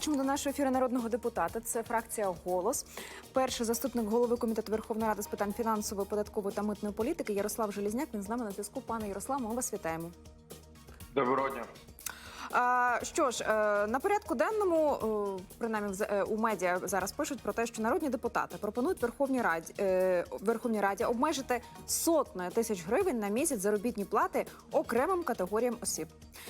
Запрошуємо до нашого ефіру народного депутата. Це фракція Голос. Перший заступник голови комітету Верховної Ради з питань фінансової, податкової та митної політики Ярослав Желізняк. Він з нами на зв'язку. Пане Ярослав, ми вас вітаємо. Доброго дня. Що ж, е, на порядку денному, е, принаймні е, у медіа зараз пишуть про те, що народні депутати пропонують Верховній Раді Верховній Раді обмежити сотнею тисяч гривень на місяць заробітні плати окремим категоріям осіб.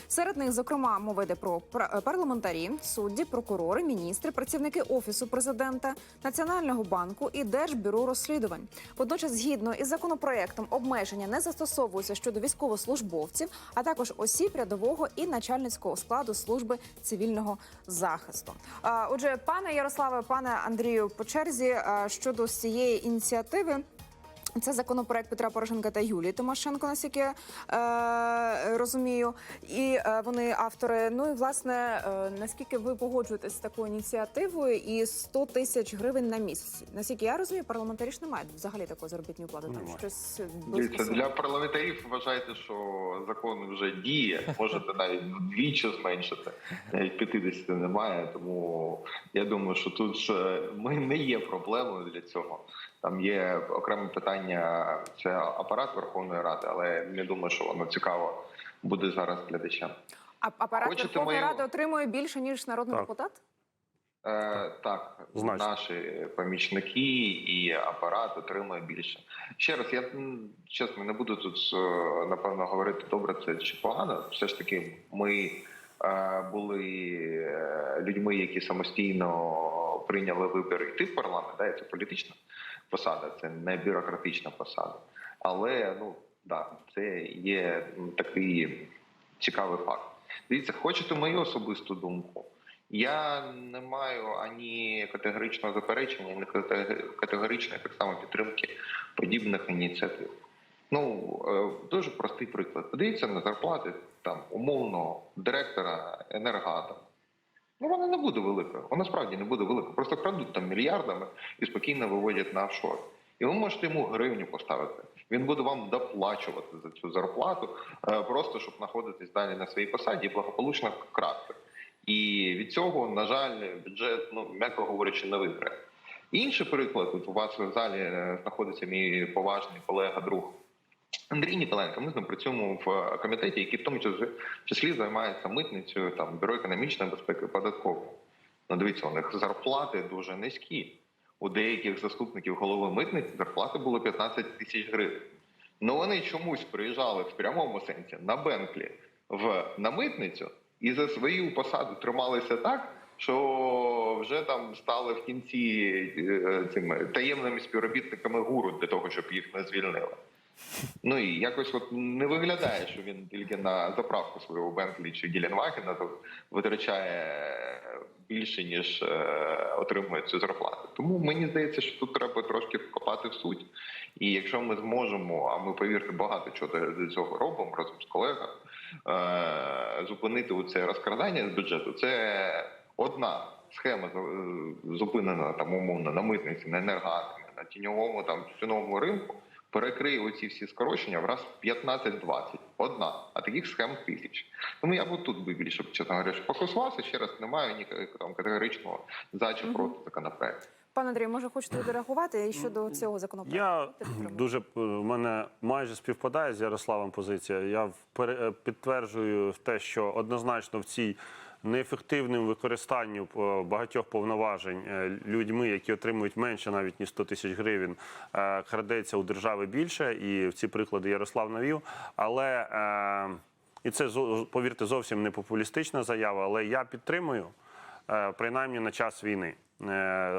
Серед них, зокрема, мова йде про парламентарі, судді, прокурори, міністри, працівники офісу президента, Національного банку і Держбюро розслідувань. Водночас, згідно із законопроектом, обмеження не застосовуються щодо військовослужбовців, а також осіб рядового і начальницького складу служби цивільного захисту. Отже, пане Ярославе, пане Андрію, по черзі щодо цієї ініціативи. Це законопроект Петра Порошенка та Юлії Тимошенко, наскільки я е, розумію, і е, вони автори. Ну і власне, е, наскільки ви погоджуєтесь з такою ініціативою і 100 тисяч гривень на місяць? Наскільки я розумію, парламентарі ж не мають взагалі такої заробітної плати. Там Немає. щось Дивіться, для парламентарів вважайте, що закон вже діє. Можете навіть вдвічі зменшити. Навіть 50 немає. Тому я думаю, що тут ж ми не є проблемою для цього. Там є окреме питання, це апарат Верховної Ради, але не думаю, що воно цікаво буде зараз глядачам. А апарат Хочете Верховної мою- Ради отримує більше ніж народний Так. депутат? Е, так, Значно. наші помічники і апарат отримує більше. Ще раз, я чесно не буду тут е, напевно говорити добре це чи погано. Все ж таки, ми е, були е, людьми, які самостійно прийняли вибір йти в парламент. Да, і це політична посада, це не бюрократична посада. Але ну да, це є такий цікавий факт. Дивіться, хочете мою особисту думку? Я не маю ані категоричного заперечення, ні кате- категоричної так само підтримки подібних ініціатив. Ну е, дуже простий приклад. Подивіться на зарплати там умовного директора енергоатому. Ну вона не буде великою. Вона справді не буде великою. Просто крадуть там мільярдами і спокійно виводять на офшор. І ви можете йому гривню поставити. Він буде вам доплачувати за цю зарплату, е, просто щоб знаходитись далі на своїй посаді і благополучно красти. І від цього, на жаль, бюджет, ну м'яко говорячи, не виграє. Інший приклад, тут у вас в залі е, знаходиться мій поважний колега, друг Андрій Ніколенко. Ми з ним працюємо в комітеті, який в тому числі- займається митницею, там бюро економічної безпеки, податковою. Ну, дивіться, у них зарплати дуже низькі. У деяких заступників голови митниці зарплати було 15 тисяч гривень. Ну вони чомусь приїжджали в прямому сенсі на Бенклі в на митницю і за свою посаду трималися так, що вже там стали в кінці е, цими таємними співробітниками гуру для того, щоб їх не звільнили. Ну і якось от не виглядає, що він тільки на заправку свого Бентлі чи Гіленвагена витрачає більше ніж е, отримує цю зарплату. Тому мені здається, що тут треба трошки вкопати в суть. І якщо ми зможемо, а ми повірте, багато чого цього робимо разом з колегами, е, зупинити оце розкрадання з бюджету, це одна схема е, зупинена там умовно на митниці, на енергатомі, на тіньовому там тіньовому ринку. Перекриє оці всі скорочення в раз 15-20. Одна, а таких схем тисяч. Тому я б тут би більше, чесно говоря, фокусувався. Ще раз немає ні там категоричного за чи проти законопроекту. Пане Андрію, може хочете відреагувати і щодо цього законопроекту? Я дуже е, в мене майже співпадає з Ярославом позиція. Я е, підтверджую те, що однозначно в цій неефективним використанню е, багатьох повноважень е, людьми, які отримують менше навіть ніж 100 тисяч гривень, е, крадеться у держави більше. І в ці приклади Ярослав навів. Але і це повірте зовсім не популістична заява, але я підтримую принаймні на час війни.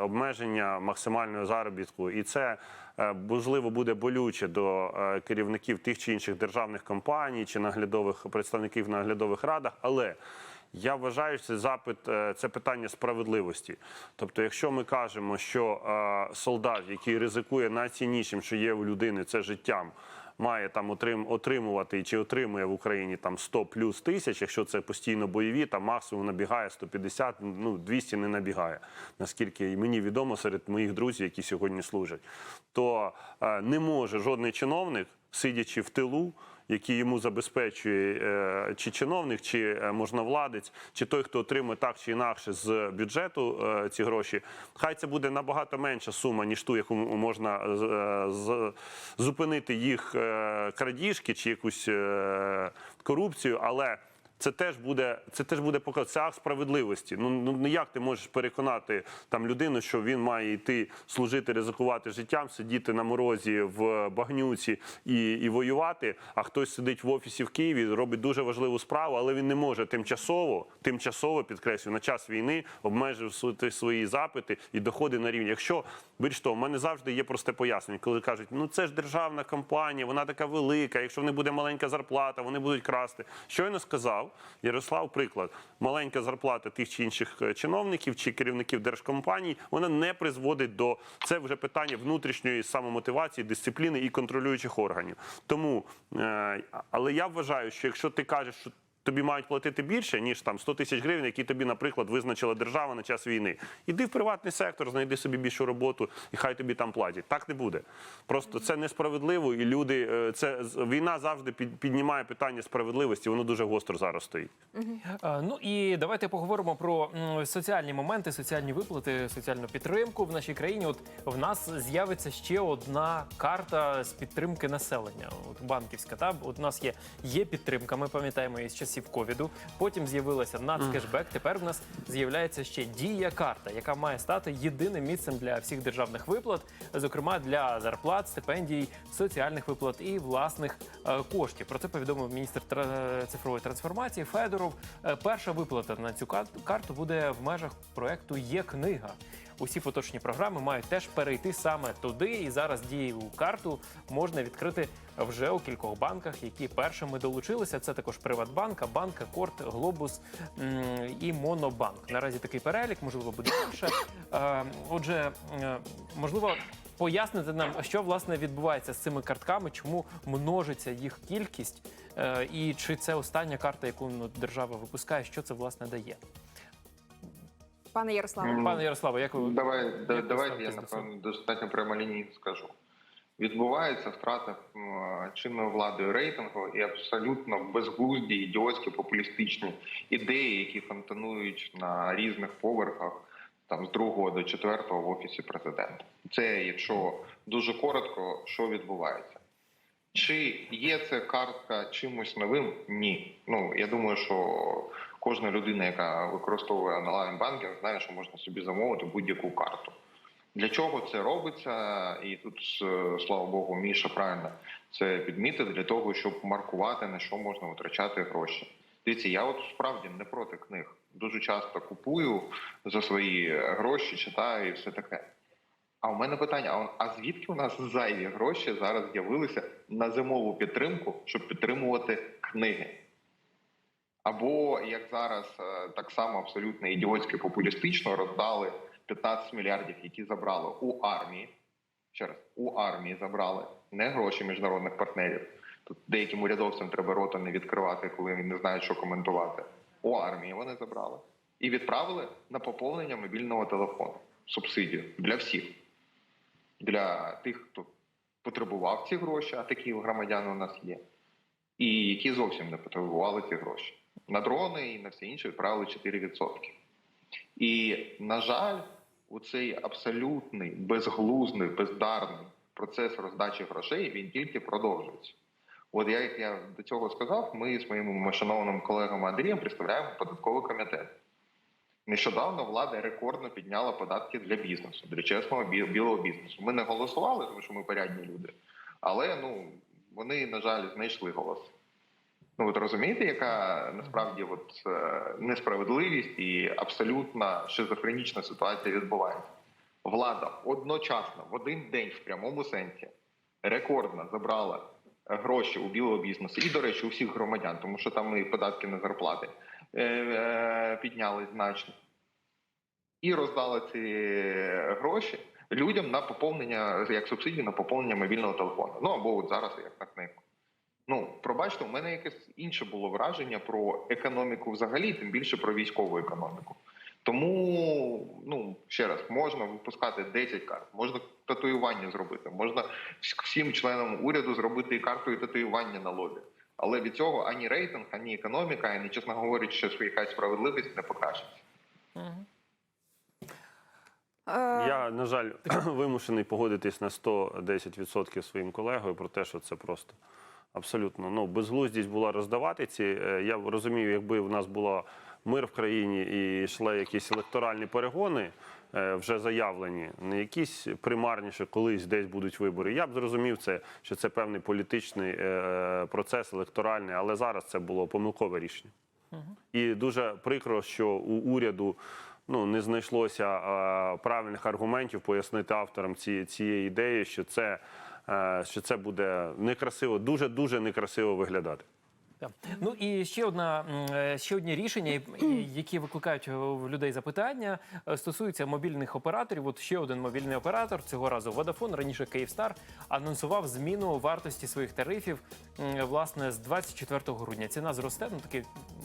Обмеження максимального заробітку, і це можливо буде болюче до керівників тих чи інших державних компаній чи наглядових представників наглядових радах. Але я вважаю, це запит, е, це питання справедливості. Тобто, якщо ми кажемо, що е, солдат, який ризикує найціннішим, що є у людини, це життям має там отрим, отримувати чи отримує в Україні там 100 плюс тисяч, якщо це постійно бойові, там максимум набігає 150, ну 200 не набігає, наскільки і мені відомо серед моїх друзів, які сьогодні служать, то е, не може жодний чиновник, сидячи в тилу, який йому забезпечує е, чи чиновник, чи е, можновладець, чи той, хто отримує так чи інакше з бюджету е, ці гроші, хай це буде набагато менша сума, ніж ту, яку можна зупинити їх крадіжки чи якусь корупцію, але. Це теж буде, це теж буде показ, це акт справедливості. Ну ну ну, як ти можеш переконати там людину, що він має йти служити, ризикувати життям, сидіти на морозі в багнюці і, і воювати. А хтось сидить в офісі в Києві, робить дуже важливу справу, але він не може тимчасово, тимчасово підкреслюю, на час війни обмежити свої запити і доходи на рівні. Якщо більш того, в мене завжди є просте пояснення, коли кажуть, ну це ж державна компанія, вона така велика. Якщо в них буде маленька зарплата, вони будуть красти. Щойно сказав Ярослав, приклад, маленька зарплата тих чи інших е, чиновників чи керівників держкомпаній, вона не призводить до це вже питання внутрішньої самомотивації, дисципліни і контролюючих органів. Тому, е, але я вважаю, що якщо ти кажеш, що тобі мають платити більше, ніж там 100 тисяч гривень, які тобі, наприклад, визначила держава на час війни. Іди в приватний сектор, знайди собі більшу роботу, і хай тобі там платять. Так не буде. Просто це несправедливо, і люди е, це війна завжди під- піднімає питання справедливості. Воно дуже гостро зараз стоїть. Е, Ну і давайте поговоримо про соціальні моменти, соціальні виплати, соціальну підтримку в нашій країні. От в нас з'явиться ще одна карта з підтримки населення. От банківська. Та от у нас є, є підтримка. Ми пам'ятаємо її з часів ковіду. Потім з'явилася нацкешбек. Тепер в нас з'являється ще дія карта, яка має стати єдиним місцем для всіх державних виплат, зокрема для зарплат, стипендій, соціальних виплат і власних е, коштів. Про це повідомив міністр тра- цифрової трансформації Федоров. Е, Перша виплата на цю карту буде в межах проекту Є книга. Усі поточні програми мають теж перейти саме туди. І зараз дієву карту можна відкрити вже у кількох банках, які першими долучилися. Це також Приватбанк, Банк, Корт, Глобус і Монобанк. Наразі такий перелік, можливо, буде більше. Е, Отже, е, можливо. Пояснити нам, що власне відбувається з цими картками, чому множиться їх кількість, е, і чи це остання карта, яку ну, держава випускає, що це власне дає? Пане Ярославе, Пане Ярославе, як ви Давай, як давайте я напевно достатньо прямолінійно скажу. Відбувається втрата м, чинною владою рейтингу і абсолютно безглузді, ідіотські, популістичні ідеї, які фонтанують на різних поверхах, там з другого до четвертого в офісі президента. Це якщо дуже коротко, що відбувається. Чи є ця картка чимось новим? Ні. Ну я думаю, що кожна людина, яка використовує онлайн банкінг, знає, що можна собі замовити будь-яку карту. Для чого це робиться? І тут, е, слава Богу, Міша правильно це підмітив для того, щоб маркувати на що можна витрачати гроші. Дивіться, я от справді не проти книг. Дуже часто купую за свої гроші, читаю і все таке. А у мене питання: а- а звідки у нас зайві гроші зараз з'явилися на зимову підтримку, щоб підтримувати книги? Або як зараз е, так само абсолютно ідіотськи популістично роздали 15 мільярдів, які забрали у армії. Ще раз, у армії забрали не гроші міжнародних партнерів. Тут деяким урядовцям треба рота не відкривати, коли не знають, що коментувати. У армії вони забрали і відправили на поповнення мобільного телефону субсидію для всіх, для тих, хто потребував ці гроші, а такі громадяни у нас є, і які зовсім не потребували ці гроші. На дрони і на все інше відправили 4%. І, на жаль, у цей абсолютний, безглузний, бездарний процес роздачі грошей він тільки продовжується. От я, як я до цього сказав, ми з моїм шановним колегом Андрієм представляємо податковий комітет. Нещодавно влада рекордно підняла податки для бізнесу, для чесного білого бізнесу. Ми не голосували, тому що ми порядні люди, але ну вони, на жаль, знайшли голос. Ну, от розумієте, яка насправді от, е, несправедливість і абсолютно шизофренічна ситуація відбувається. Влада одночасно в один день в прямому сенсі рекордно забрала гроші у білого бізнесу і, до речі, у всіх громадян, тому що там і податки на зарплати е, е, підняли значно, і роздала ці гроші людям на поповнення як субсидію на поповнення мобільного телефону. Ну або от зараз як на книгу. Ну, пробачте, у мене якесь інше було враження про економіку взагалі, тим більше про військову економіку. Тому, ну ще раз, можна випускати 10 карт, можна татуювання зробити, можна всім членам уряду зробити і карту і татуювання на лобі. Але від цього ані рейтинг, ані економіка, ані, чесно говорячи, що якась справедливість не покращиться. Е, Я, на жаль, вимушений погодитись на 110% своїм колегою про те, що це просто абсолютно ну, безглуздість була роздавати ці. е, Я розумію, якби в нас була мир в країні і йшли якісь електоральні перегони. е, Вже заявлені, не якісь примарні, що колись десь будуть вибори. Я б зрозумів це, що це певний політичний е, процес електоральний, але зараз це було помилкове рішення. І дуже прикро, що у уряду ну не знайшлося правильних аргументів пояснити авторам ці, цієї ідеї, що це, що це буде некрасиво, дуже дуже некрасиво виглядати. Ну і ще одна е, ще одні рішення, які викликають в людей запитання, е, стосуються мобільних операторів. От ще один мобільний оператор цього разу Vodafone, раніше Kyivstar, анонсував зміну вартості своїх тарифів власне з 24 грудня. Ціна зросте, ну такий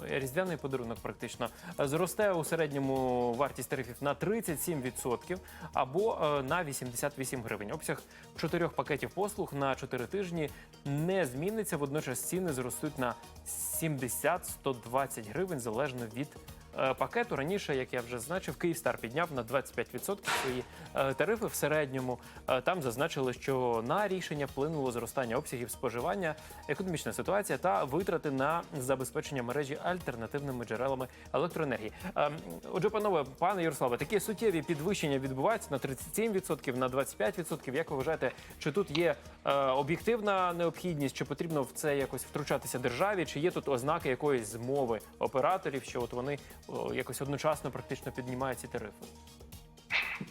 різдвяний подарунок, практично Е, зросте у середньому вартість тарифів на 37% або е, на 88 гривень. Обсяг чотирьох пакетів послуг на 4 тижні не зміниться. Водночас ціни зростуть на 70-120 гривень залежно від пакету. Раніше, як я вже зазначив, Київстар підняв на 25% свої е, тарифи в середньому. Е, Там зазначили, що на рішення вплинуло зростання обсягів споживання, економічна ситуація та витрати на забезпечення мережі альтернативними джерелами електроенергії. Е, Отже, панове, пане Ярославе, такі суттєві підвищення відбуваються на 37%, на 25%. Як ви вважаєте, чи тут є е, об'єктивна необхідність, чи потрібно в це якось втручатися державі, чи є тут ознаки якоїсь змови операторів, що от вони о, якось одночасно практично піднімають ці тарифи?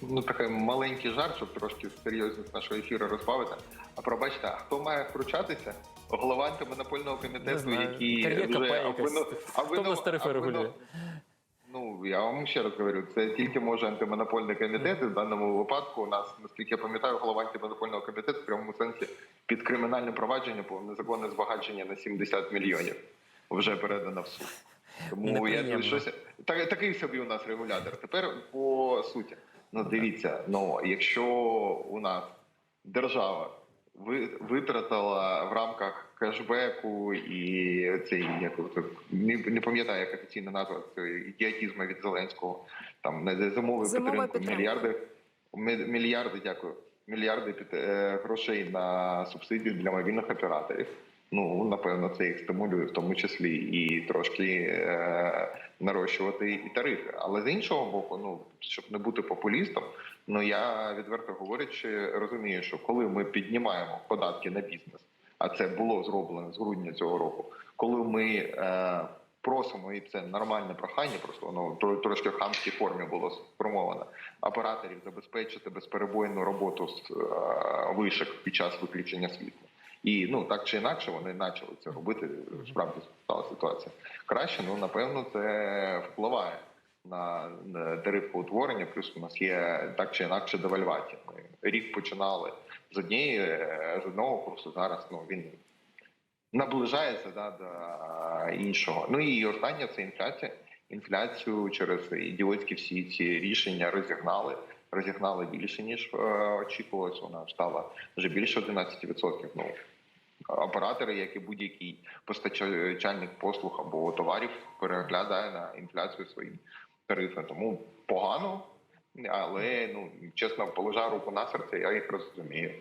Ну, такий маленький жарт, щоб трошки серйозність нашого ефіру розбавити. А пробачте, а хто має втручатися? Голова антимонопольного комітету, який регулює? Ну я вам ще раз говорю, це тільки може антимонопольний комітет. І в даному випадку у нас, наскільки я пам'ятаю, голова антимонопольного комітету в прямому сенсі під кримінальне провадження по незаконне збагачення на 70 мільйонів вже передано в суд. Тому я щось так, такий собі у нас регулятор. Тепер по суті, ну дивіться, ну якщо у нас держава ви- витратила в рамках кешбеку і цей як не, не пам'ятаю, як офіційна назва цього ідіотізму від Зеленського, там на зимову підтримку мільярди, мільярди, дякую, мільярди під, е, грошей на субсидії для мобільних операторів. Ну напевно, це їх стимулює в тому числі і трошки е, нарощувати і тарифи. Але з іншого боку, ну щоб не бути популістом, ну я відверто говорячи, розумію, що коли ми піднімаємо податки на бізнес, а це було зроблено з грудня цього року, коли ми е, просимо, і це нормальне прохання, просто воно тро- трошки в хамській формі було сформовано, операторів забезпечити безперебойну роботу з е, вишок під час виключення світла. І ну так чи інакше вони почали це робити. Справді стала ситуація краще. Ну напевно, це впливає на, на тарифоутворення. Плюс у нас є так чи інакше девальвація. Ми рік починали з однієї е, з одного курсу. Зараз ну він наближається да, до іншого. Ну і останнє це інфляція. Інфляцію через ідіотські всі ці рішення розігнали. Розігнали більше ніж е, очікувалось. Вона стала вже більше 11%. Ну оператори, як і будь-який постачальник послуг або товарів, переглядає на інфляцію свої тарифи. Тому погано, але ну чесно, положа руку на серце, я їх розумію.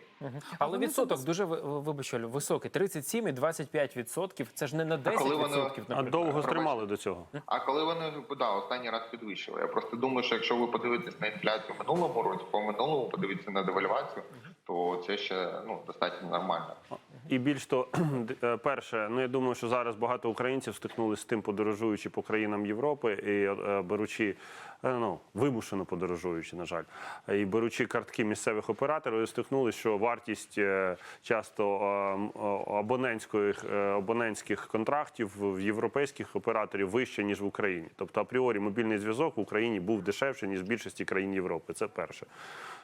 Але відсоток дуже ви- вибач, Олю, високий 37 і 25 відсотків. Це ж не на 10 коли вони- відсотків. А довго стримали до цього. А коли вони да, останній раз підвищили, я просто думаю, що якщо ви подивитесь на інфляцію минулому році, по минулому подивитися на девальвацію, то це ще ну достатньо нормально. І більш то, е, перше, ну я думаю, що зараз багато українців стикнулися з тим, подорожуючи по країнам Європи і е, беручи, е, ну вимушено подорожуючи, на жаль, і беручи картки місцевих операторів, стикнулися, що вартість часто абонентських абонентських контрактів в європейських операторів вище ніж в Україні. Тобто, апріорі мобільний зв'язок в Україні був дешевше ніж в більшості країн Європи. Це перше.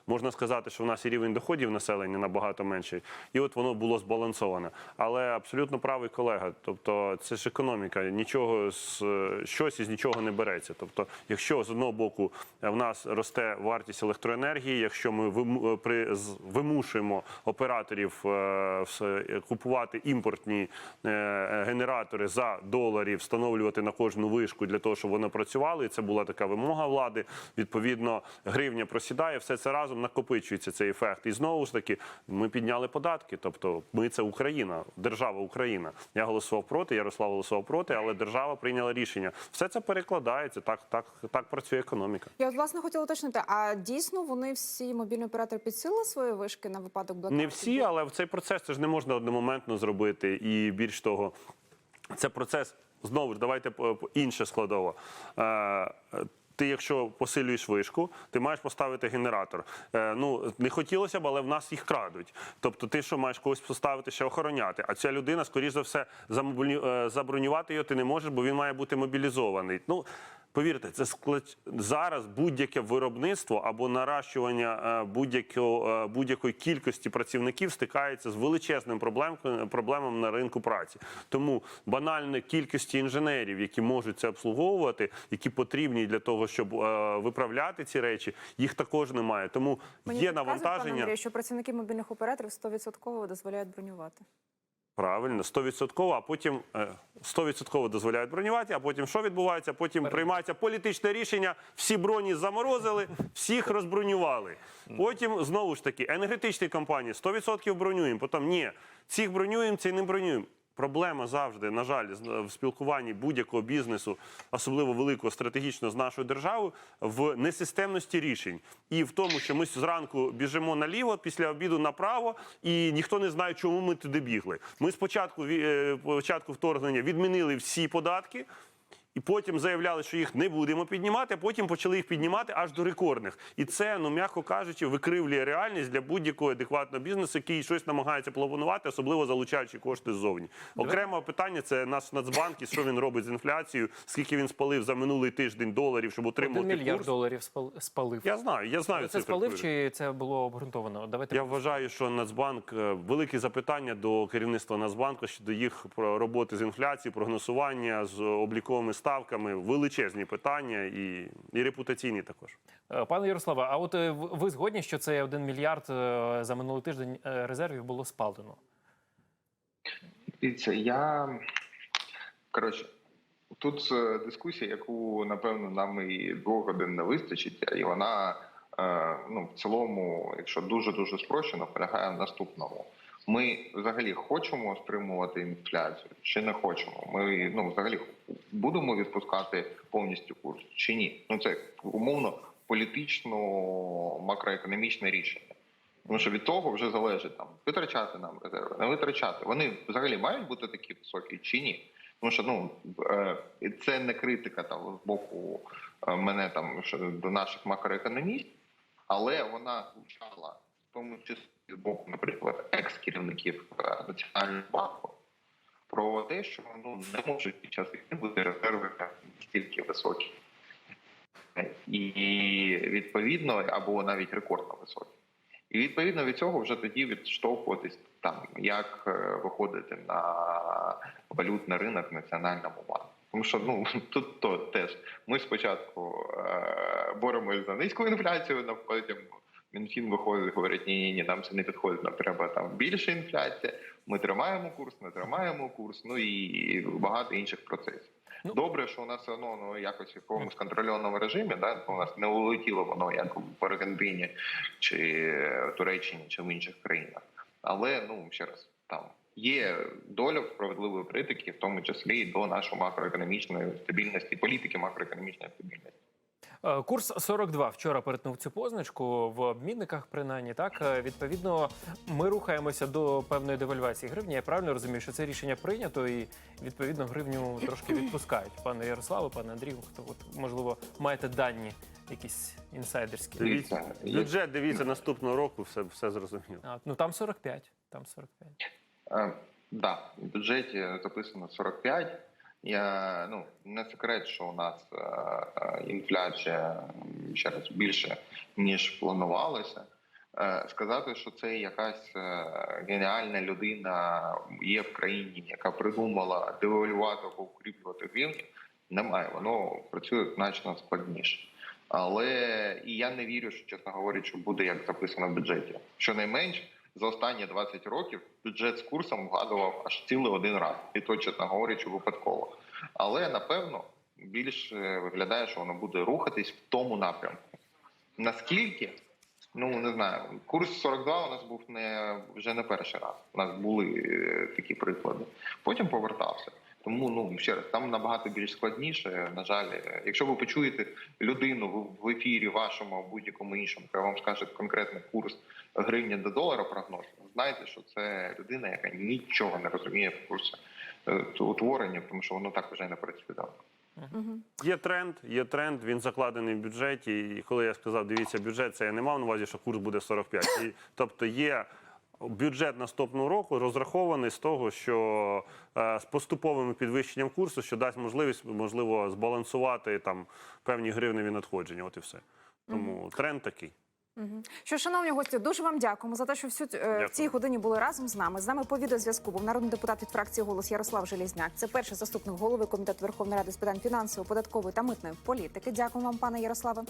Можна сказати, що в нас і рівень доходів населення набагато менший, і от воно було збалансовано збалансована. Але абсолютно правий колега. Тобто, це ж економіка. Нічого з щось із нічого не береться. Тобто, якщо з одного боку в нас росте вартість електроенергії, якщо ми вимушуємо операторів е, купувати імпортні е, генератори за доларі, встановлювати на кожну вишку для того, щоб вони працювали. І це була така вимога влади. Відповідно, гривня просідає, все це разом накопичується цей ефект. І знову ж таки, ми підняли податки. Тобто, ми це Україна, держава Україна. Я голосував проти, Ярослав голосував проти, але держава прийняла рішення. Все це перекладається. Так, так, так працює економіка. Я от, власне хотіла уточнити, а дійсно вони всі мобільні оператори підсили свої вишки на випадок блекауту? Не всі, але в цей процес це ж не можна одномоментно зробити. І більш того, це процес знову ж давайте по- по- інше складово. Ти, якщо посилюєш вишку, ти маєш поставити генератор. Е, ну не хотілося б, але в нас їх крадуть. Тобто, ти що маєш когось поставити ще охороняти? А ця людина, скоріш за все, е, забронювати його ти не можеш, бо він має бути мобілізований. Ну Повірте, це склад... зараз будь-яке виробництво або наращування е, будь-якого е, будь-якої кількості працівників стикається з величезним проблем... проблемом на ринку праці. Тому банальне кількості інженерів, які можуть це обслуговувати, які потрібні для того, щоб е, виправляти ці речі, їх також немає. Тому Мені є навантаження. Андрію, що працівники мобільних операторів 100% дозволяють бронювати. Правильно, 100%, а потім стовідсотково 100% дозволяють бронювати, а потім що відбувається? Потім приймається політичне рішення, всі броні заморозили, всіх розбронювали. Потім знову ж таки енергетичні компанії 100% бронюємо, потім ні, цих бронюємо, ці не бронюємо. Проблема завжди, на жаль, в спілкуванні будь-якого бізнесу, особливо великого стратегічно з нашою державою, в несистемності рішень і в тому, що ми зранку біжимо наліво, після обіду направо, і ніхто не знає, чому ми туди бігли. Ми спочатку е, початку вторгнення відмінили всі податки. І потім заявляли, що їх не будемо піднімати, а потім почали їх піднімати аж до рекордних. І це, ну м'яко кажучи, викривлює реальність для будь-якого адекватного бізнесу, який щось намагається планувати, особливо залучаючи кошти ззовні. Окреме питання це наш Нацбанк і що він робить з інфляцією, скільки він спалив за минулий тиждень доларів, щоб Один мільярд курс. доларів спал- спалив. Я знаю, я знаю це спалив чи це було обґрунтовано? Давайте Я вважаю, що Нацбанк е, великі запитання до керівництва Нацбанку щодо їх роботи з інфляцією, прогнозування з обліковими ставками. Величезні питання і, і репутаційні також. Е, Пане Ярославе, а от е, ви згодні, що це один мільярд е, за минулий тиждень резервів було спалено? Дивіться, я коротше, тут дискусія, яку напевно нам і двох годин не вистачить, і вона ну в цілому, якщо дуже дуже спрощено, полягає в наступному. Ми взагалі хочемо стримувати інфляцію чи не хочемо? Ми ну взагалі будемо відпускати повністю курс чи ні? Ну це умовно політично макроекономічне рішення. Тому що від того вже залежить там витрачати нам резерви, не витрачати. Вони взагалі мають бути такі високі чи ні? Тому що ну е, це не критика там з боку е, мене там до наших макроекономістів, але вона звучала в тому числі з боку, наприклад, екс-керівників е, національного банку про те, що ну не можуть під час війни бути резерви настільки високі, і відповідно або навіть рекордно високі. І відповідно від цього вже тоді відштовхуватись там, як е, виходити на валютний ринок в національному банку. Тому що ну тут то теж ми спочатку е, боремось за низьку інфляцію, потім Мінфін виходить, і говорить, ні, ні, ні, нам це не підходить, нам треба там більше інфляція. Ми тримаємо курс, не тримаємо курс, ну і багато інших процесів. Ну. Добре, що у нас все одно ну, якось в якомусь контрольованому режимі, да, у нас не улетіло воно як в Аргентині чи Туреччині чи в інших країнах. Але ну ще раз там є доля справедливої критики, в тому числі і до нашої макроекономічної стабільності, політики макроекономічної стабільності. Е, Курс 42 вчора перетнув цю позначку в обмінниках, принаймні так. Е, Відповідно, ми рухаємося до певної девальвації гривні. Я правильно розумію, що це рішення прийнято, і відповідно гривню трошки відпускають. Пане Ярославе, пане Андрію, хто от можливо маєте дані якісь інсайдерські? Дивіться, бюджет дивіться наступного року, все, все зрозуміло. А, ну там 45. Там 45. Е, да, в бюджеті записано 45. Я ну не секрет, що у нас е, е, інфляція ще раз більше ніж планувалося. Е, Сказати, що це якась е, геніальна людина є в країні, яка придумала девальвувати або укріплювати гривні, немає. Воно працює значно складніше. Але і я не вірю, що чесно говорячи, що буде як записано в бюджеті. Щонайменш за останні 20 років бюджет з курсом вгадував аж цілий один раз, і то, чесно говорячи, випадково. Але напевно більш е, виглядає, що воно буде рухатись в тому напрямку. Наскільки? Ну не знаю. Курс 42 у нас був не вже не перший раз. У нас були е, такі приклади. Потім повертався. Тому ну ще раз там набагато більш складніше. На жаль, якщо ви почуєте людину в- в ефірі вашому або будь-якому іншому, яка вам скаже конкретний курс гривні до долара прогноз, знайте, що це людина, яка нічого не розуміє в курсі е, утворення, тому що воно так вже не працює. давно. Є тренд, є тренд, він закладений в бюджеті. І коли я сказав, дивіться, бюджет, це я не мав на увазі, що курс буде 45. І, тобто є бюджет наступного року розрахований з того, що е, з поступовим підвищенням курсу, що дасть можливість, можливо, збалансувати там певні гривневі надходження. От і все. Тому тренд такий. Що, шановні гості, дуже вам дякуємо за те, що всю е, в цій годині були разом з нами. З нами по відеозв'язку був народний депутат від фракції голос Ярослав Желізняк. Це перший заступник голови комітету Верховної Ради з питань фінансової, податкової та митної політики. Дякую вам, пане Ярославе.